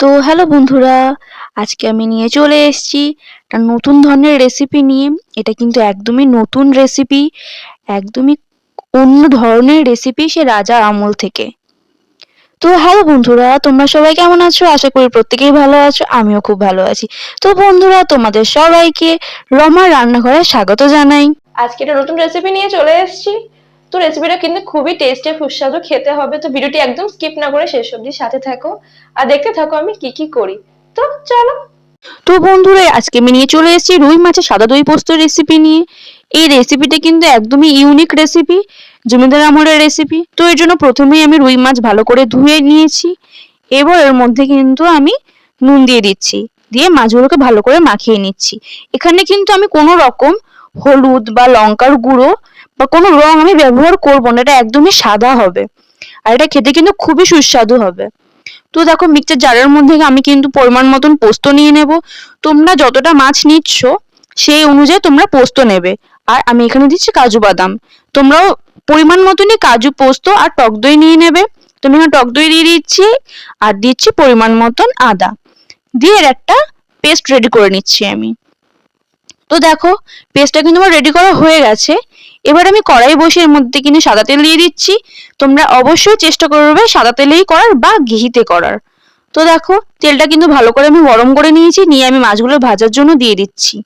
তো হ্যালো বন্ধুরা, আজকে আমি নিয়ে চলে এসেছি একটা নতুন ধরনের রেসিপি নিয়ে। এটা কিন্তু একদমই নতুন রেসিপি একদমই অন্য ধরনের রেসিপি সে রাজার আমল থেকে। তো হ্যালো বন্ধুরা, তোমরা সবাই কেমন আছো? আশা করি প্রত্যেকেই ভালো আছো, আমিও খুব ভালো আছি। তো বন্ধুরা, তোমাদের সবাইকে রমার রান্নাঘরে স্বাগত জানাই। আজকে একটা নতুন রেসিপি নিয়ে চলে এসেছি। তো রেসিপিটা কিন্তু খুবই টেস্টি সুস্বাদু, খেতে হবে। তো ভিডিওটি একদম স্কিপ না করে শেষ অবধি সাথে থাকো। আর দেখতে থাকো আমি কি কি করি। তো চলো। তো বন্ধুরা, আজকে আমি নিয়ে চলে এসেছি রুই মাছের সাদা দই পোস্ত রেসিপি নিয়ে। এই রেসিপিটা কিন্তু একদমই ইউনিক রেসিপি জমিদার আমলের রেসিপি তো এর জন্য প্রথমেই আমি রুই মাছ ভালো করে ধুয়ে নিয়েছি। এবার এর মধ্যে কিন্তু আমি নুন দিয়ে দিচ্ছি। দিয়ে মাছগুলোকে ভালো করে মাখিয়ে নিচ্ছি। এখানে কিন্তু আমি কোনো রকম হলুদ বা লঙ্কার গুঁড়ো বা কোনো রং আমি ব্যবহার করব না, এটা একদমই সাদা হবে। আর এটা খেতে কিন্তু খুবই সুস্বাদু হবে। তো দেখো মিক্সচার জারের মধ্যে আমি কিন্তু পরিমাণ মতন পোস্ত নিয়ে নেব। তোমরা যতটা মাছ নিচ্ছ, সেই অনুযায়ী তোমরা পোস্ত নেবে। আর আমি এখানে দিচ্ছি কাজু বাদাম। তোমরাও পরিমাণ মতনই কাজু পোস্ত আর টক দই নিয়ে নেবে। তুমি এখানে টক দই দিয়ে দিচ্ছি আর দিচ্ছি পরিমাণ মতন আদা। দিয়ে এর একটা পেস্ট রেডি করে নিচ্ছি আমি। তো দেখো পেস্টটা কিন্তু আমার রেডি করা হয়ে গেছে। এবার আমি কড়াই বসে এর মধ্যে কিন্তু সাদা তেল দিয়ে দিচ্ছি। তোমরা অবশ্যই চেষ্টা করবে সাদা তেলেই করার বা ঘিতে করার। তো দেখো, তেলটা কিন্তু ভালো করে আমি গরম করে নিয়েছি, নিয়ে আমি মাছগুলো ভাজার জন্য দিয়ে দিচ্ছি।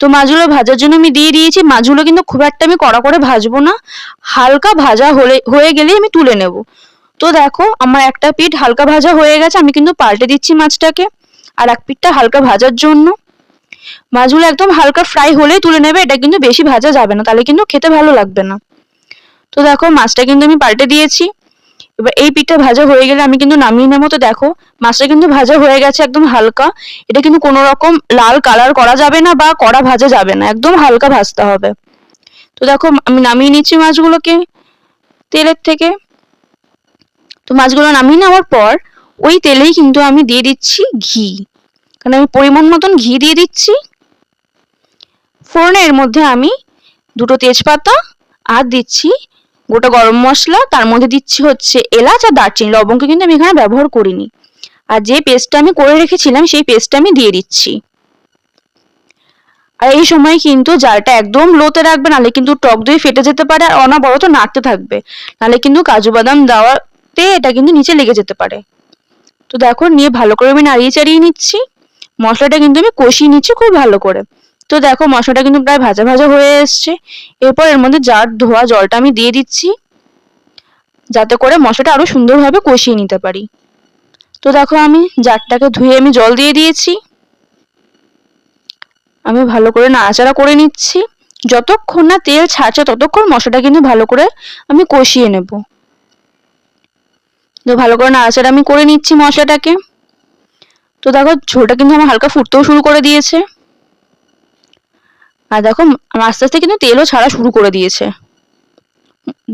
তো মাছগুলো ভাজার জন্য আমি দিয়ে দিয়েছি, মাছগুলো কিন্তু খুব একটা আমি কড়া করে ভাজবো না। হালকা ভাজা হলে, হয়ে গেলেই আমি তুলে নেব। তো দেখো, আমার একটা পিঠ হালকা ভাজা হয়ে গেছে, আমি কিন্তু পাল্টে দিচ্ছি মাছটাকে। আর এক পিঠটা হালকা ভাজার জন্য। মাছগুলো একদম হালকা ফ্রাই হলেই তুলে নেবে, এটা কিন্তু বেশি ভাজা যাবে না, তাহলে কিন্তু খেতে ভালো লাগবে না। তো দেখো, মাছটা কিন্তু আমি পাল্টে দিয়েছি। এবার এই পিঠটা ভাজা হয়ে গেলে আমি কিন্তু নামিয়ে নেব। তো দেখো, মাছটা কিন্তু ভাজা হয়ে গেছে একদম হালকা। এটা কিন্তু কোনো রকম লাল কালার করা যাবে না বা কড়া ভাজা যাবে না, একদম হালকা ভাজতে হবে। তো দেখো, আমি নামিয়ে নিচ্ছি মাছগুলোকে তেলের থেকে। তো মাছগুলো নামিয়ে নেওয়ার পর, ওই তেলেই কিন্তু আমি দিয়ে দিচ্ছি ঘি। কারণ আমি পরিমাণ মতন ঘি দিয়ে দিচ্ছি। ফোড়নে এর মধ্যে আমি দুটো তেজপাতা আর দিচ্ছি গোটা গরম মশলা। তার মধ্যে দিচ্ছি হচ্ছে এলাচ আর দারচিনি। লবঙ্গ কিন্তু আমি এখানে ব্যবহার করিনি। আর যে পেস্টটা আমি করে রেখেছিলাম, সেই পেস্টটা আমি দিয়ে দিচ্ছি। আর এই সময় কিন্তু জালটা একদম লোতে রাখবে, নাহলে কিন্তু টক দই ফেটে যেতে পারে আর অনবরত নাড়তে থাকবে। নাহলে কিন্তু কাজু বাদাম দেওয়াতে এটা কিন্তু নিচে লেগে যেতে পারে। তো দেখো, নিয়ে ভালো করে আমি নাড়িয়ে চাড়িয়ে নিচ্ছি। মশলাটা কিন্তু আমি কষিয়ে নিচ্ছি খুব ভালো করে। তো দেখো মশলাটা কিন্তু প্রায় ভাজা ভাজা হয়ে এসছে। এরপর এর মধ্যে জার ধোয়া জলটা আমি দিয়ে দিচ্ছি, যাতে করে মশলাটা আরও সুন্দরভাবে কষিয়ে নিতে পারি। তো দেখো আমি জারটাকে ধুয়ে আমি জল দিয়ে দিয়েছি। আমি ভালো করে নাড়াচাড়া করে নিচ্ছি। যতক্ষণ না তেল ছাড়ছে ততক্ষণ মশলাটা কিন্তু ভালো করে আমি কষিয়ে নেব। তো ভালো করে নাড়াচাড়া আমি করে নিচ্ছি মশলাটাকে। তো দেখো ঝোলটা কিন্তু আমার হালকা ফুটতেও শুরু করে দিয়েছে। আর দেখো আস্তে আস্তে কিন্তু তেলও ছাড়া শুরু করে দিয়েছে।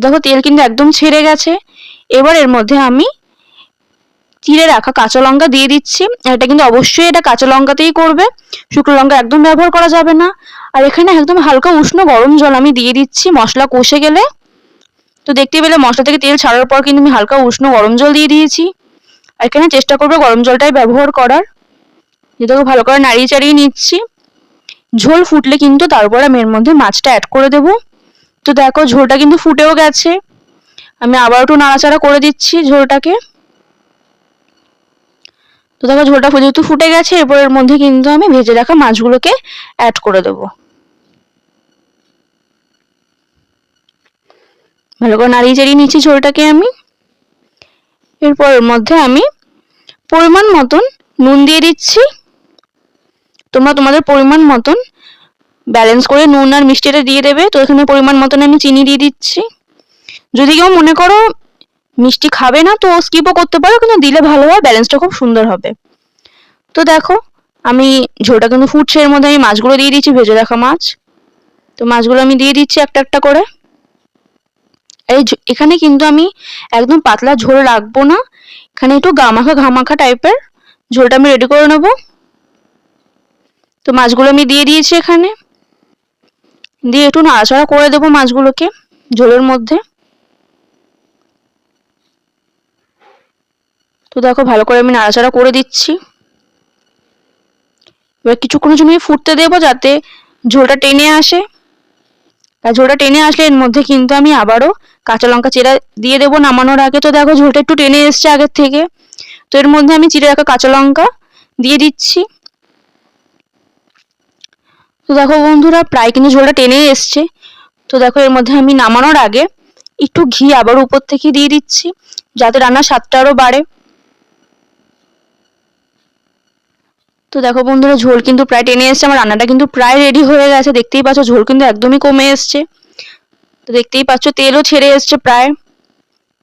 দেখো তেল কিন্তু একদম ছেড়ে গেছে। এবার এর মধ্যে আমি চিড়ে রাখা কাঁচা লঙ্কা দিয়ে দিচ্ছি। এটা কিন্তু অবশ্যই এটা কাঁচা লঙ্কাতেই করবে। শুকনো লঙ্কা একদম ব্যবহার করা যাবে না। আর এখানে একদম হালকা উষ্ণ গরম জল আমি দিয়ে দিচ্ছি মশলা কষে গেলে। তো দেখতে পেলে মশলা থেকে তেল ছাড়ার পর কিন্তু আমি হালকা উষ্ণ গরম জল দিয়ে দিয়েছি। আর এখানে চেষ্টা করব গরম জলটাই ব্যবহার করার। যেটাকে ভালো করে নাড়িয়ে চাড়িয়ে নিচ্ছি। ঝোল ফুটলে কিন্তু তারপর আমি এর মধ্যে মাছটা অ্যাড করে দেব। তো দেখো ঝোলটা কিন্তু ফুটেও গেছে। আমি আবার একটু নাড়াচাড়া করে দিচ্ছি ঝোলটাকে। তো দেখো ঝোলটা যেহেতু ফুটে গেছে, এরপর এর মধ্যে কিন্তু আমি ভেজে রাখা মাছগুলোকে অ্যাড করে দেবো। ভালো করে নাড়িয়ে চাড়িয়ে নিচ্ছি ঝোলটাকে আমি। এরপর এর মধ্যে আমি পরিমাণ মতন নুন দিয়ে দিচ্ছি। তোমরা তোমাদের পরিমাণ মতন ব্যালেন্স করে নুন আর মিষ্টিটা দিয়ে দেবে। তো এখানে পরিমাণ মতন আমি চিনি দিয়ে দিচ্ছি। যদি কেউ মনে করো মিষ্টি খাবে না, তো স্কিপও করতে পারো, কিন্তু দিলে ভালো হয় ব্যালেন্সটা খুব সুন্দর হবে। তো দেখো, আমি ঝোলটা কিন্তু ফুটছে, এর মধ্যে আমি মাছগুলো দিয়ে দিচ্ছি, ভেজে রাখা মাছ। তো মাছগুলো আমি দিয়ে দিচ্ছি একটা একটা করে। এই এখানে কিন্তু আমি একদম পাতলা ঝোল রাখব না। এখানে একটু গামাখা ঘামাখা টাইপের ঝোলটা আমি রেডি করে নেব। তো মাছগুলো আমি দিয়ে দিয়েছি এখানে। দিয়ে একটু নাড়াচাড়া করে দেবো মাছগুলোকে ঝোলের মধ্যে। তো দেখো ভালো করে আমি নাড়াচাড়া করে দিচ্ছি। এবার কিছুক্ষণের জন্য ফুটতে দেবো যাতে ঝোলটা টেনে আসে। আর ঝোলটা টেনে আসলে এর মধ্যে কিন্তু আমি আবারও কাঁচা লঙ্কা চিরা দিয়ে দেবো নামানোর আগে। তো দেখো ঝোলটা একটু টেনে এসছে আগের থেকে। তো এর মধ্যে আমি চিড়ে রাখা কাঁচা লঙ্কা দিয়ে দিচ্ছি। তো দেখো বন্ধুরা, প্রায় কিন্তু ঝোলটা টেনে এসছে। তো দেখো এর মধ্যে আমি নামানোর আগে একটু ঘি আবার উপর থেকে দিয়ে দিচ্ছি, যাতে রান্নার স্বাদটা আরও বাড়ে। তো দেখো বন্ধুরা, ঝোল কিন্তু প্রায় টেনে এসছে, আমার রান্নাটা কিন্তু প্রায় রেডি হয়ে গেছে। দেখতেই পাচ্ছ, ঝোল কিন্তু একদমই কমে এসছে। তো দেখতেই পাচ্ছ, তেলও ছেড়ে এসছে প্রায়।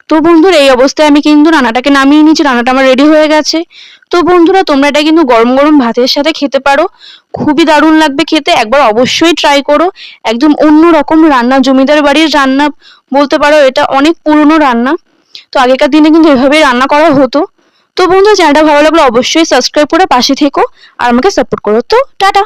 তো বন্ধুরা, এই অবস্থায় আমি কিন্তু রান্নাটাকে নামিয়ে নিয়েছি, রান্নাটা আমার রেডি হয়ে গেছে। তো বন্ধুরা, তোমরা এটা কিন্তু গরম গরম ভাতের সাথে খেতে পারো। খুবই দারুণ লাগবে খেতে, একবার অবশ্যই ট্রাই করো। একদম অন্য রকম রান্না, জমিদার বাড়ির রান্না বলতে পারো, এটা অনেক পুরনো রান্না। তো আগেকার দিনে কিন্তু এভাবেই রান্না করা হতো। তো বন্ধু চ্যানেলটা ভালো লাগলে অবশ্যই সাবস্ক্রাইব করে পাশে থেকো আর আমাকে সাপোর্ট করো। তো টাটা।